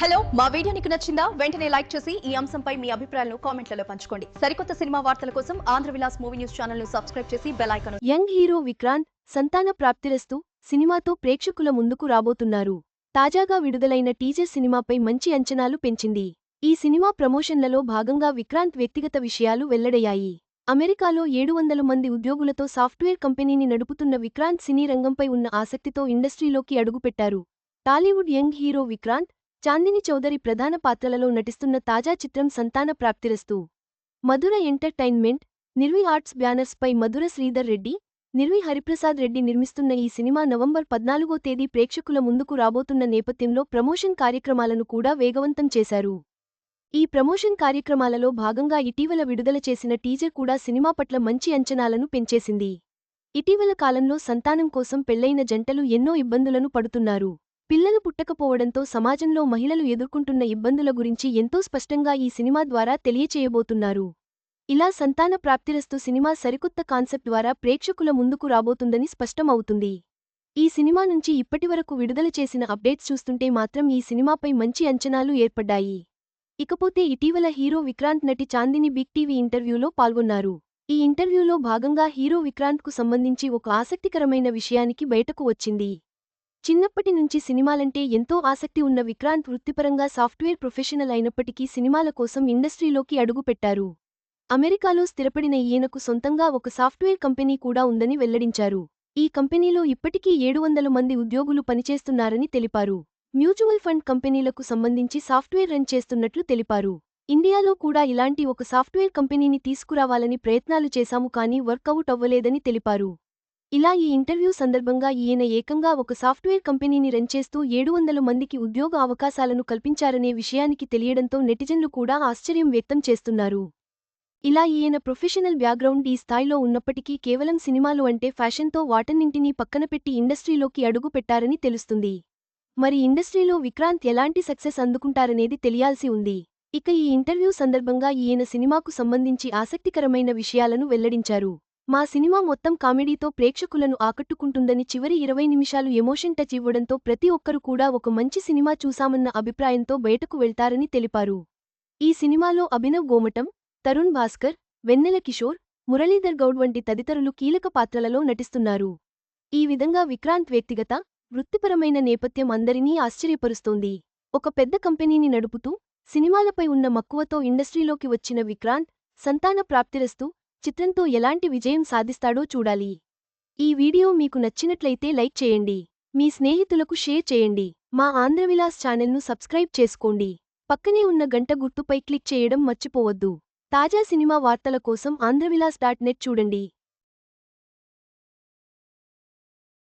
Hello మా video నీకు నచ్చిందా? వెంటనే లైక్ చేసి ఈ అంశంపై మీ అభిప్రాయాలను కామెంట్లలో పంచుకోండి. సరికొత్త సినిమా వార్తల కోసం ఆంధ్ర విలాస్ మూవీ న్యూస్ ఛానల్ను సబ్స్క్రైబ్ చేసి bell icon young hero Vikranth Santhana Prapthirasthu సినిమాతో ప్రేక్షకుల ముందుకు రాబోతున్నారు. తాజాగా విడుదలైన టీజర్ సినిమాపై మంచి అంచనాలు పెంచింది. ఈ సినిమా ప్రమోషన్లలో భాగంగా విక్రాంత్ వ్యక్తిగత విషయాలు వెల్లడయ్యాయి. అమెరికాలో ఏడు వందల మంది ఉద్యోగులతో సాఫ్ట్వేర్ కంపెనీని నడుపుతున్న విక్రాంత్ సినీ రంగంపై ఉన్న ఆసక్తితో ఇండస్ట్రీలోకి అడుగుపెట్టారు. Tollywood young hero Vikranth Chandini Chowdary ప్రధాన పాత్రలలో నటిస్తున్న తాజా చిత్రం సంతాన ప్రాప్తిరస్తు. మధుర ఎంటర్టైన్మెంట్ నిర్వి ఆర్ట్స్ బ్యానర్స్పై మధుర శ్రీధర్ రెడ్డి నిర్వి హరిప్రసాద్ రెడ్డి నిర్మిస్తున్న ఈ సినిమా నవంబర్ పద్నాలుగో తేదీ ప్రేక్షకుల ముందుకు రాబోతున్న నేపథ్యంలో ప్రమోషన్ కార్యక్రమాలను కూడా వేగవంతం చేశారు. ఈ ప్రమోషన్ కార్యక్రమాలలో భాగంగా ఇటీవల విడుదల చేసిన టీజర్ కూడా సినిమా పట్ల మంచి అంచనాలను పెంచేసింది. ఇటీవల కాలంలో సంతానం కోసం పెళ్ళైన జంటలు ఎన్నో ఇబ్బందులను పడుతున్నారు. పిల్లలు పుట్టకపోవడంతో సమాజంలో మహిళలు ఎదుర్కొంటున్న ఇబ్బందుల గురించి ఎంతో స్పష్టంగా ఈ సినిమా ద్వారా తెలియచేయబోతున్నారు. ఇలా సంతాన ప్రాప్తిరస్తు సినిమా సరికొత్త కాన్సెప్ట్ ద్వారా ప్రేక్షకుల ముందుకు రాబోతుందని స్పష్టం అవుతుంది ఈ సినిమా నుంచి ఇప్పటివరకు విడుదల చేసిన అప్డేట్స్ చూస్తుంటే మాత్రం ఈ సినిమాపై మంచి అంచనాలు ఏర్పడ్డాయి. ఇకపోతే ఇటీవల హీరో విక్రాంత్ నటి చాందిని బిగ్ టీవీ ఇంటర్వ్యూలో పాల్గొన్నారు. ఈ ఇంటర్వ్యూలో భాగంగా హీరో విక్రాంత్కు సంబంధించి ఒక ఆసక్తికరమైన విషయానికి బయటకు వచ్చింది. చిన్నప్పటి నుంచి సినిమాలంటే ఎంతో ఆసక్తి ఉన్న విక్రాంత్ వృత్తిపరంగా సాఫ్ట్వేర్ ప్రొఫెషనల్ అయినప్పటికీ సినిమాల కోసం ఇండస్ట్రీలోకి అడుగుపెట్టారు. అమెరికాలో స్థిరపడిన ఈయనకు సొంతంగా ఒక సాఫ్ట్వేర్ కంపెనీ కూడా ఉందని వెల్లడించారు. ఈ కంపెనీలో ఇప్పటికీ ఏడు వందల మంది ఉద్యోగులు పనిచేస్తున్నారని తెలిపారు. మ్యూచువల్ ఫండ్ కంపెనీలకు సంబంధించి సాఫ్ట్వేర్ రన్ చేస్తున్నట్లు తెలిపారు. ఇండియాలో కూడా ఇలాంటి ఒక సాఫ్ట్వేర్ కంపెనీని తీసుకురావాలని ప్రయత్నాలు చేశాము కానీ వర్కౌట్ అవ్వలేదని తెలిపారు. ఇలా ఈ ఇంటర్వ్యూ సందర్భంగా ఈయన ఏకంగా ఒక సాఫ్ట్వేర్ కంపెనీని రన్ చేస్తూ ఏడు వందల మందికి ఉద్యోగ అవకాశాలను కల్పించారనే విషయానికి తెలియడంతో నెటిజన్లు కూడా ఆశ్చర్యం వ్యక్తం చేస్తున్నారు. ఇలా ఈయన ప్రొఫెషనల్ బ్యాక్గ్రౌండ్ ఈ స్థాయిలో ఉన్నప్పటికీ కేవలం సినిమాలు అంటే ఫ్యాషన్తో వాటన్నింటినీ పక్కనపెట్టి ఇండస్ట్రీలోకి అడుగు పెట్టారని తెలుస్తుంది. మరి ఇండస్ట్రీలో విక్రాంత్ ఎలాంటి సక్సెస్ అందుకుంటారనేది తెలియాల్సి ఉంది. ఇక ఈ ఇంటర్వ్యూ సందర్భంగా ఈయన సినిమాకు సంబంధించి ఆసక్తికరమైన విషయాలను వెల్లడించారు. మా సినిమా మొత్తం కామెడీతో ప్రేక్షకులను ఆకట్టుకుంటుందని చివరి ఇరవై నిమిషాలు ఎమోషన్ టచ్ ఇవ్వడంతో ప్రతి ఒక్కరు కూడా ఒక మంచి సినిమా చూసామన్న అభిప్రాయంతో బయటకు వెళ్తారని తెలిపారు. ఈ సినిమాలో అభినవ్ గోమటం తరుణ్ భాస్కర్ వెన్నెల కిషోర్ మురళీధర్ గౌడ్ వంటి తదితరులు కీలక పాత్రలలో నటిస్తున్నారు. ఈ విధంగా విక్రాంత్ వ్యక్తిగత వృత్తిపరమైన నేపథ్యం అందరినీ ఆశ్చర్యపరుస్తోంది. ఒక పెద్ద కంపెనీని నడుపుతూ సినిమాలపై ఉన్న మక్కువతో ఇండస్ట్రీలోకి వచ్చిన విక్రాంత్ సంతాన ప్రాప్తిరస్తూ చిత్రంతో ఎలాంటి విజయం సాధిస్తాడో చూడాలి. ఈ వీడియో మీకు నచ్చినట్లయితే లైక్ చేయండి. మీ స్నేహితులకు షేర్ చేయండి. మా ఆంధ్రవిలాస్ ఛానల్ను సబ్స్క్రైబ్ చేసుకోండి. పక్కనే ఉన్న గంట గుర్తుపై క్లిక్ చేయడం మర్చిపోవద్దు. తాజా సినిమా వార్తల కోసం ఆంధ్రవిలాస్ డాట్ నెట్ చూడండి.